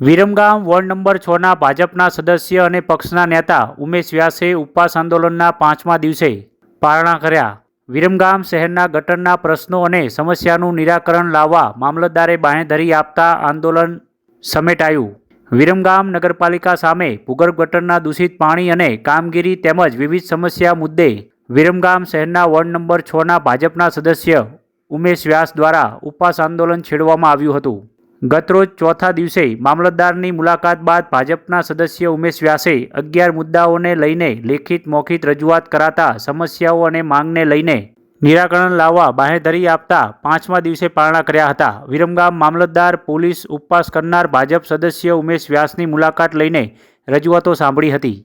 Viramgam ward number છના ભાજપના સદસ્ય અને પક્ષના નેતા ઉમેશ વ્યાસે ઉપવાસ આંદોલનના પાંચમા દિવસે પારણા કર્યા. વિરમગામ શહેરના ગટરના પ્રશ્નો અને સમસ્યાનું નિરાકરણ લાવવા મામલતદારે બાંહેધરી આપતા આંદોલન સમેટાયું. વિરમગામ નગરપાલિકા સામે ભૂગર્ભ ગટરના દૂષિત પાણી અને કામગીરી તેમજ વિવિધ સમસ્યા મુદ્દે વિરમગામ શહેરના વોર્ડ નંબર છના ભાજપના સદસ્ય ઉમેશ વ્યાસ દ્વારા ઉપવાસ આંદોલન છેડવામાં આવ્યું હતું. ગતરોજ ચોથા દિવસે મામલતદારની મુલાકાત બાદ ભાજપના સદસ્ય ઉમેશ વ્યાસે અગિયાર મુદ્દાઓને લઈને લેખિત મૌખિત રજૂઆત કરાતા સમસ્યાઓ અને માંગને લઈને નિરાકરણ લાવવા બાહેધરી આપતા પાંચમા દિવસે પારણા કર્યા હતા. વિરમગામ મામલતદાર પોલીસ ઉપવાસ કરનાર ભાજપ સદસ્ય ઉમેશ વ્યાસની મુલાકાત લઈને રજૂઆતો સાંભળી હતી.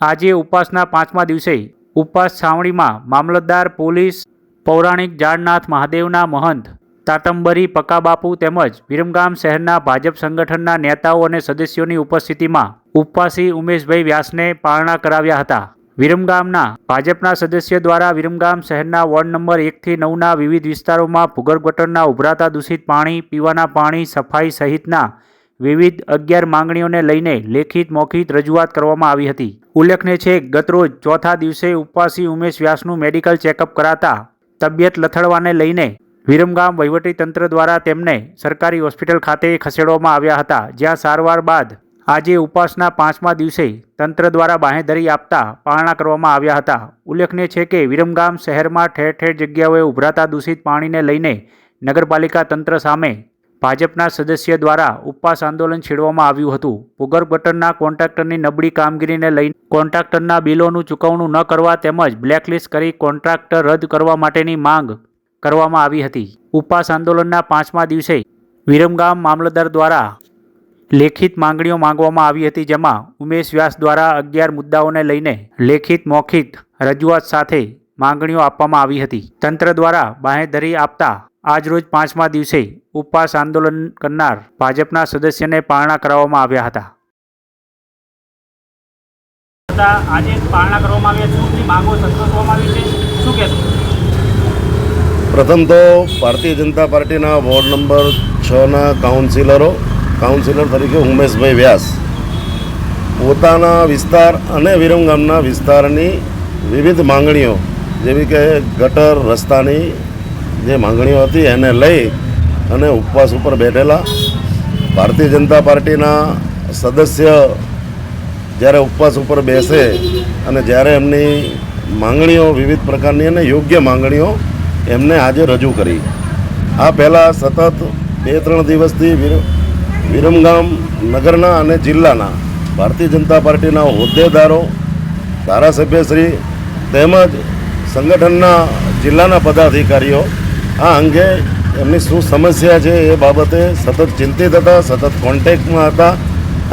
આજે ઉપવાસના પાંચમા દિવસે ઉપવાસ છાવણીમાં મામલતદાર પોલીસ, પૌરાણિક જાળનાથ મહાદેવના મહંત તાટંબરી પકાબાપુ તેમજ વિરમગામ શહેરના ભાજપ સંગઠનના નેતાઓ અને સદસ્યોની ઉપસ્થિતિમાં ઉપવાસી ઉમેશભાઈ વ્યાસને પારણા કરાવ્યા હતા. વિરમગામના ભાજપના સદસ્ય દ્વારા વિરમગામ શહેરના વોર્ડ નંબર એકથી નવના વિવિધ વિસ્તારોમાં ભૂગર્ભ ગટરના ઉભરાતા દૂષિત પાણી, પીવાના પાણી, સફાઈ સહિતના વિવિધ અગિયાર માંગણીઓને લઈને લેખિત મૌખિત રજૂઆત કરવામાં આવી હતી. ઉલ્લેખનીય છે, ગતરોજ ચોથા દિવસે ઉપવાસી ઉમેશ વ્યાસનું મેડિકલ ચેકઅપ કરાતા તબિયત લથડવાને લઈને વિરમગામ વહીવટીતંત્ર દ્વારા તેમને સરકારી હોસ્પિટલ ખાતે ખસેડવામાં આવ્યા હતા, જ્યાં સારવાર બાદ આજે ઉપવાસના પાંચમા દિવસે તંત્ર દ્વારા બાંહેધરી આપતા પારણા કરવામાં આવ્યા હતા. ઉલ્લેખનીય છે કે વિરમગામ શહેરમાં ઠેર ઠેર જગ્યાઓએ ઉભરાતા દૂષિત પાણીને લઈને નગરપાલિકા તંત્ર સામે ભાજપના સદસ્ય દ્વારા ઉપવાસ આંદોલન છેડવામાં આવ્યું હતું. ભૂગર્ભ ગટરના કોન્ટ્રાક્ટરની નબળી કામગીરીને લઈને કોન્ટ્રાક્ટરના બિલોનું ચૂકવણું ન કરવા તેમજ બ્લેકલિસ્ટ કરી કોન્ટ્રાક્ટર રદ કરવા માટેની માંગ કરવામાં આવી હતી. ઉપવાસ આંદોલનના પાંચમા દિવસે વિરમગામ મામલતદાર દ્વારા લેખિત માંગણીઓ માંગવામાં આવી હતી, જેમાં ઉમેશ વ્યાસ દ્વારા અગિયાર મુદ્દાઓને લઈને લેખિત મૌખિત રજૂઆત સાથે માંગણીઓ આપવામાં આવી હતી. તંત્ર દ્વારા બાંહેધરી આપતા આજરોજ પાંચમા દિવસે ઉપવાસ આંદોલન કરનાર ભાજપના સદસ્યને પારણા કરાવવામાં આવ્યા હતા. આજે પારણા કરવામાં આવ્યા સંતોષવામાં આવી છે? શું કહેશો? પ્રથમ તો ભારતીય જનતા પાર્ટીના વોર્ડ નંબર છના કાઉન્સિલરો, કાઉન્સિલર તરીકે ઉમેશભાઈ વ્યાસ, પોતાના વિસ્તાર અને વિરમગામના વિસ્તારની વિવિધ માંગણીઓ, જેવી કે ગટર રસ્તાની જે માંગણીઓ હતી એને લઈ અને ઉપવાસ ઉપર બેઠેલા ભારતીય જનતા પાર્ટીના સદસ્ય જ્યારે ઉપવાસ ઉપર બેસે અને જ્યારે એમની માંગણીઓ વિવિધ પ્રકારની અને યોગ્ય માંગણીઓ એમને આજે રજૂ કરી. આ પહેલાં સતત બે ત્રણ દિવસથી વિરમગામ નગરના અને જિલ્લાના ભારતીય જનતા પાર્ટીના હોદ્દેદારો ધારાસભ્યશ્રી તેમજ સંગઠનના જિલ્લાના પદાધિકારીઓ, આ અંગે એમની શું સમસ્યા છે એ બાબતે સતત ચિંતિત હતા, સતત કોન્ટેક્ટમાં હતા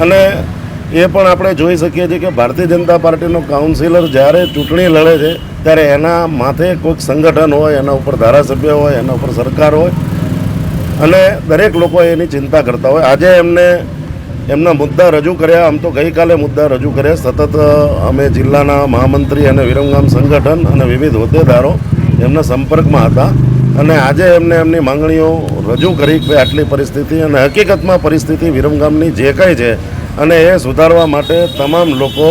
અને એ પણ આપણે જોઈ શકીએ છીએ કે ભારતીય જનતા પાર્ટીનો કાઉન્સિલર જ્યારે ચૂંટણી લડે છે ત્યારે એના માથે કોઈક સંગઠન હોય, એના ઉપર ધારાસભ્ય હોય, એના ઉપર સરકાર હોય, અને દરેક લોકો એની ચિંતા કરતા હોય. આજે એમને, એમના મુદ્દા રજૂ કર્યા, આમ તો ગઈકાલે મુદ્દા રજૂ કર્યા. સતત અમે જિલ્લાના મહામંત્રી અને વિરમગામ સંગઠન અને વિવિધ હોદ્દેદારો એમના સંપર્કમાં હતા. અને આજે એમને એમની માંગણીઓ રજૂ કરી કે આટલી પરિસ્થિતિ અને હકીકતમાં પરિસ્થિતિ વિરમગામની જે કંઈ છે અને એ સુધારવા માટે તમામ લોકો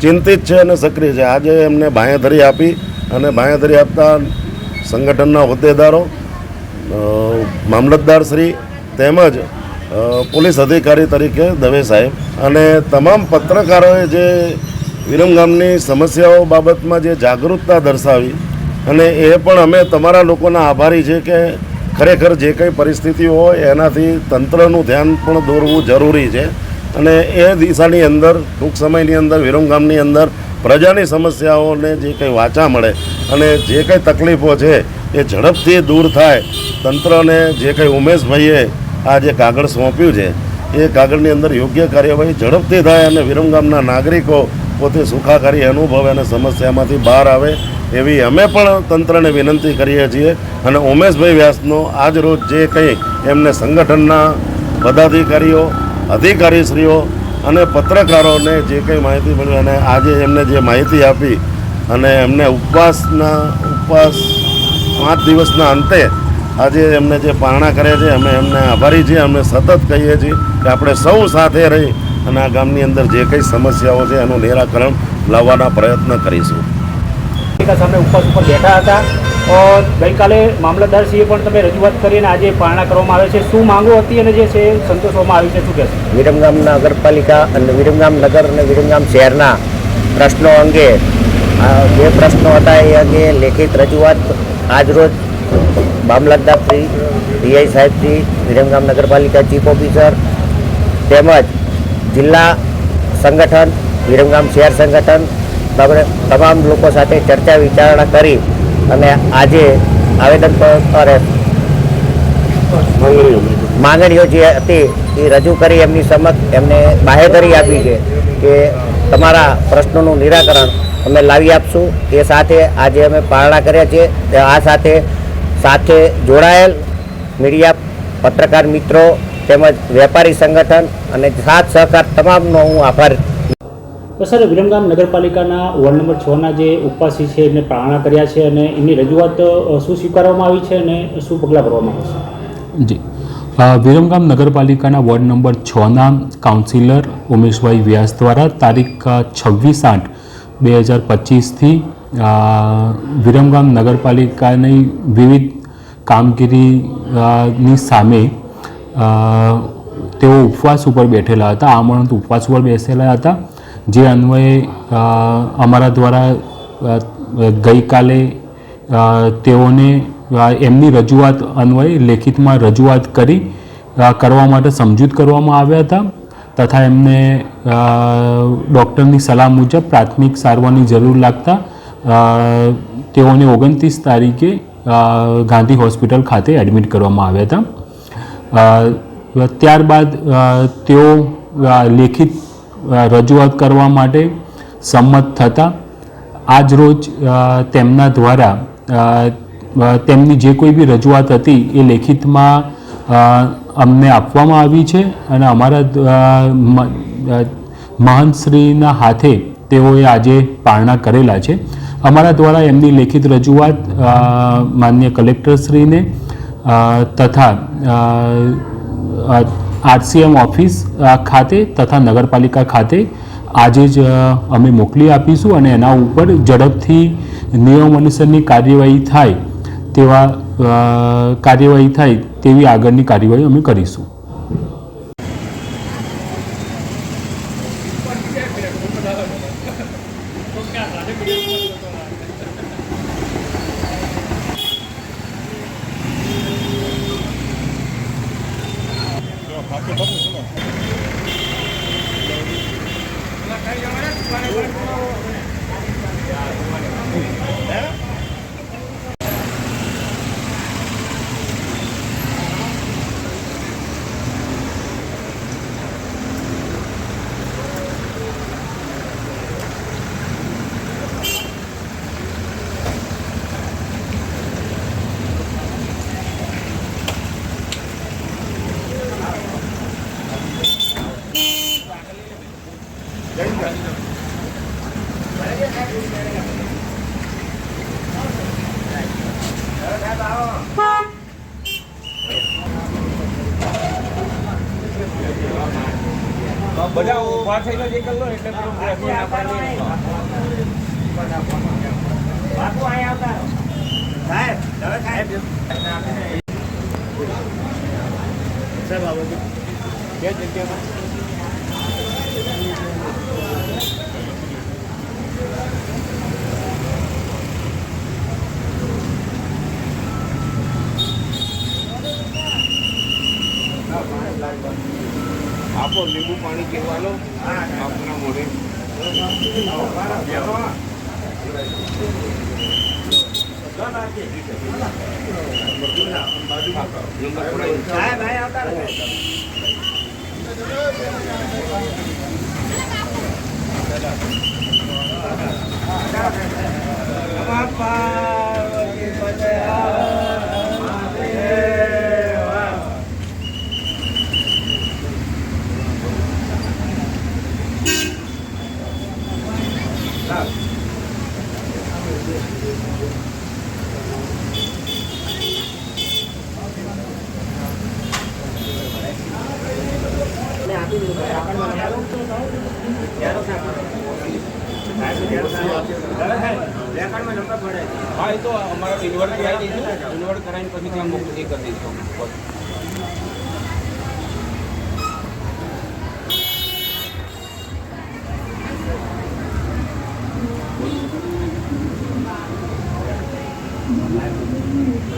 ચિંતિત છે અને સક્રિય છે. આજે એમને બાંહેધરી આપી અને બાંહેધરી આપતા સંગઠનના હોદ્દેદારો મામલતદાર મામલતદારશ્રી તેમજ પોલીસ અધિકારી તરીકે દવે સાહેબ અને તમામ પત્રકારોએ જે વિરમગામની સમસ્યાઓ બાબતમાં જે જાગૃતતા દર્શાવી અને એ પણ અમે તમારા લોકોના આભારી છે કે ખરેખર જે કંઈ પરિસ્થિતિઓ હોય એનાથી તંત્રનું ધ્યાન પણ દોરવું જરૂરી છે. અને એ દિશાની અંદર, ટૂંક સમયની અંદર વિરમગામની અંદર પ્રજાની સમસ્યાઓને જે કંઈ વાચા મળે અને જે કંઈ તકલીફો છે એ ઝડપથી દૂર થાય, તંત્રને જે કંઈ ઉમેશભાઈએ આ જે કાગળ સોંપ્યું છે, એ કાગળની અંદર યોગ્ય કાર્યવાહી ઝડપથી થાય અને વિરમગામના નાગરિકો પોતે સુખાકારી અનુભવે અને સમસ્યામાંથી બહાર આવે, એવી અમે પણ તંત્રને વિનંતી કરીએ છીએ. અને ઉમેશભાઈ વ્યાસનો આજ રોજ જે કંઈ એમને સંગઠનના પદાધિકારીઓ અધિકારીશ્રીઓ અને પત્રકારોને જે કંઈ માહિતી મળી અને આજે એમને જે માહિતી આપી અને એમને ઉપવાસના, ઉપવાસ પાંચ દિવસના અંતે આજે એમને જે પારણા કરે છે, અમે એમને આભારી છીએ, અમે સતત કહીએ છીએ કે આપણે સૌ સાથે રહી અને આ ગામની અંદર જે કંઈ સમસ્યાઓ છે એનું નિરાકરણ લાવવાના પ્રયત્ન કરીશું. સામે ઉપવાસ ઉપર બેઠા હતા. ગઈકાલે મામલતદારશ્રીએ પણ તમે રજૂઆત કરીને આજે પારણા કરવામાં આવે છે. શું માંગો હતી અને જે છે સંતોષવામાં આવી છે, શું કહેશો? વિરમગામ નગરપાલિકા અને વિરમગામ નગર અને વિરમગામ શહેરના પ્રશ્નો અંગે જે પ્રશ્નો હતા. એ અંગે લેખિત રજૂઆત આજરોજ મામલતદાર શ્રી ડીઆઈ સાહેબશ્રી વિરમગામ નગરપાલિકા ચીફ ઓફિસર તેમજ જિલ્લા સંગઠન, વિરમગામ શહેર સંગઠન તમામ લોકો સાથે ચર્ચા વિચારણા કરી અને આજે આવેદનપત્ર માંગણીઓ. જે હતી એ રજૂ કરી એમની સમક્ષ એમને બાહેધરી આપી છે કે તમારા પ્રશ્નોનું નિરાકરણ અમે લાવી આપશું. એ સાથે આજે અમે પારણા કર્યા છે. તે આ સાથે સાથે જોડાયેલ મીડિયા પત્રકાર મિત્રો તેમજ વેપારી સંગઠન અને સાથ સહકાર તમામનો હું આભાર તો સર, વિરમગામ નગરપાલિકાના વોર્ડ નંબર છના જે ઉપવાસી છે, એમને પ્રારણા કર્યા છે અને એમની રજૂઆત શું સ્વીકારવામાં આવી છે અને શું પગલાં ભરવામાં આવશે જી. વિરમગામ નગરપાલિકાના વોર્ડ નંબર છના કાઉન્સિલર ઉમેશભાઈ વ્યાસ દ્વારા તારીખ છવ્વીસ આઠ બે હજાર પચીસથી વિરમગામ નગરપાલિકાની વિવિધ કામગીરીની સામે તેઓ ઉપવાસ ઉપર બેઠેલા હતા આમરણ ઉપવાસ ઉપર બેસેલા હતા. જે અન્વયે અમારા દ્વારા ગઈકાલે તેઓને એમની રજૂઆત અન્વયે લેખિતમાં રજૂઆત કરી કરવા માટે સમજૂત કરવામાં આવ્યા હતા તથા એમને ડૉક્ટરની સલાહ મુજબ પ્રાથમિક સારવારની જરૂર લાગતા તેઓને ઓગણત્રીસ તારીખે ગાંધી હોસ્પિટલ ખાતે એડમિટ કરવામાં આવ્યા હતા. ત્યારબાદ તેઓ લેખિત રજૂઆત કરવા માટે સંમત થતા આજ રોજ તેમના દ્વારા તેમની જે કોઈ બી રજૂઆત હતી એ લેખિતમાં અમને આપવામાં આવી છે અને અમારા મહંતશ્રીના હાથે તેઓએ આજે પારણા કરેલા છે. અમારા દ્વારા એમની લેખિત રજૂઆત માન્ય કલેક્ટરશ્રીને તથા આરસીએમ ઓફિસ ખાતે તથા નગરપાલિકા ખાતે આજે જ અમે મોકલી આપીશું અને એના ઉપર ઝડપથી નિયમ અનુસારની કાર્યવાહી થાય તેવા કાર્યવાહી થાય તેવી આગળની કાર્યવાહી અમે કરીશું. Gracias. બધા ઊભા થઈને જ એકલો એટલે પેલું બ્રેકિંગ આપણને બે જગ્યામાં. આપો લીંબુ પાણી પીવાનો આપના મોઢે બાજુ જોડ કરાવીને પછી ત્યાં મોકલી કરી દઈશું Thank